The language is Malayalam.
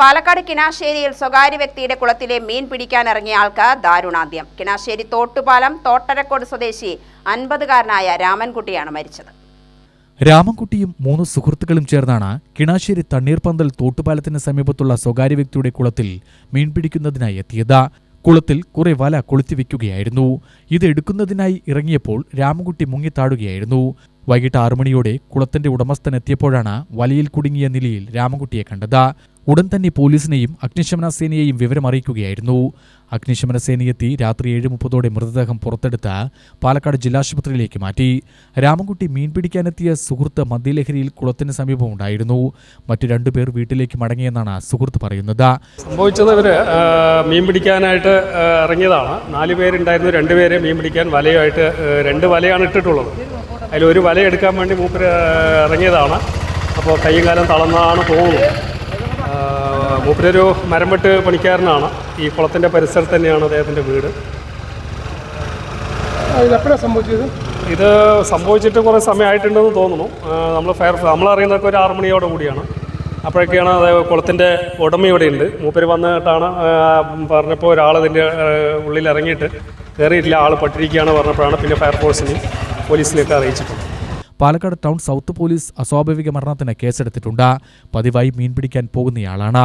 പാലക്കാട് കിനാശ്ശേരിയിൽ സ്വകാര്യ വ്യക്തിയുടെ കുളത്തിലെ മീൻ പിടിക്കാനിറങ്ങിയ ആൾക്ക് ദാരുണാന്ത്യം. കിനാശ്ശേരി തോട്ടുപാലം തോട്ടരക്കോട് സ്വദേശി അൻപതുകാരനായ രാമൻകുട്ടിയാണ് മരിച്ചത്. രാമൻകുട്ടിയും മൂന്ന് സുഹൃത്തുക്കളും ചേർന്നാണ് കിണാശ്ശേരി തണ്ണീർപന്തൽ തോട്ടുപാലത്തിന് സമീപത്തുള്ള സ്വകാര്യ വ്യക്തിയുടെ കുളത്തിൽ മീൻ പിടിക്കുന്നതിനായി എത്തിയത്. കുളത്തിൽ കുറെ വല കൊളുത്തിവെക്കുകയായിരുന്നു. ഇത് എടുക്കുന്നതിനായി ഇറങ്ങിയപ്പോൾ രാമൻകുട്ടി മുങ്ങിത്താടുകയായിരുന്നു. വൈകിട്ട് ആറുമണിയോടെ കുളത്തിന്റെ ഉടമസ്ഥൻ എത്തിയപ്പോഴാണ് വലയിൽ കുടുങ്ങിയ നിലയിൽ രാമൻകുട്ടിയെ കണ്ടത്. ഉടൻ തന്നെ പോലീസിനെയും അഗ്നിശമന സേനയെയും വിവരം അറിയിക്കുകയായിരുന്നു. അഗ്നിശമന സേനയെത്തി രാത്രി ഏഴ് മുപ്പതോടെ മൃതദേഹം പുറത്തെടുത്ത് പാലക്കാട് ജില്ലാശുപത്രിയിലേക്ക് മാറ്റി. രാമൻകുട്ടി മീൻ പിടിക്കാനെത്തിയ സുഹൃത്ത് മദ്യലഹരിയിൽ കുളത്തിന് സമീപമുണ്ടായിരുന്നു മറ്റു രണ്ടുപേർ വീട്ടിലേക്ക് മടങ്ങിയെന്നാണ് സുഹൃത്ത് പറയുന്നത്. സംഭവിച്ചത് ഇവർ മീൻ പിടിക്കാനായിട്ട് ഇറങ്ങിയതാണ്. നാല് പേരുണ്ടായിരുന്നു. രണ്ടുപേരെ പേര് മീൻ പിടിക്കാൻ വലയായിട്ട് രണ്ട് വലയാണ് ഇട്ടിട്ടുള്ളത്. അതിൽ ഒരു വല എടുക്കാൻ വേണ്ടി മൂപ്പര് ഇറങ്ങിയതാണ്. അപ്പോൾ കൈയും കാലം തളർന്നതാണ് തോന്നുന്നത് ആ, മൂപ്പരൊരു മരംവെട്ട് പണിക്കാരനാണ്. ഈ കുളത്തിന്റെ പരിസരത്ത് തന്നെയാണ് അദ്ദേഹത്തിന്റെ വീട്. സംഭവിച്ചത്? ഇത് സംഭവിച്ചിട്ട് കുറേ സമയമായിട്ടുണ്ടെന്ന് തോന്നുന്നു. നമ്മൾ ഫയർ നമ്മൾ നമ്മളറിയുന്നതൊക്കെ ഒരു ആറ് മണിയോട് കൂടിയാണ്. അപ്പോഴൊക്കെയാണ് അത് കുളത്തിന്റെ ഉടമ ഇവിടെ ഉണ്ട്. മൂപ്പര് വന്നിട്ടാണ് പറഞ്ഞപ്പോൾ ഒരാൾ ഇതിന്റെ ഉള്ളിൽ ഇറങ്ങിയിട്ട് കയറിയിട്ടില്ല. ആൾ പട്ടിരിക്കുകയാണ് പറഞ്ഞപ്പോഴാണ് പിന്നെ ഫയർഫോഴ്സിനെയും പോലീസിനെയൊക്കെ അറിയിച്ചിട്ടുണ്ട് പാലക്കാട് ടൗൺ സൗത്ത് പോലീസ് അസ്വാഭാവിക മരണത്തിന് കേസെടുത്തിട്ടുണ്ട്. പതിവായി മീൻ പിടിക്കാൻ പോകുന്നയാളാണ്.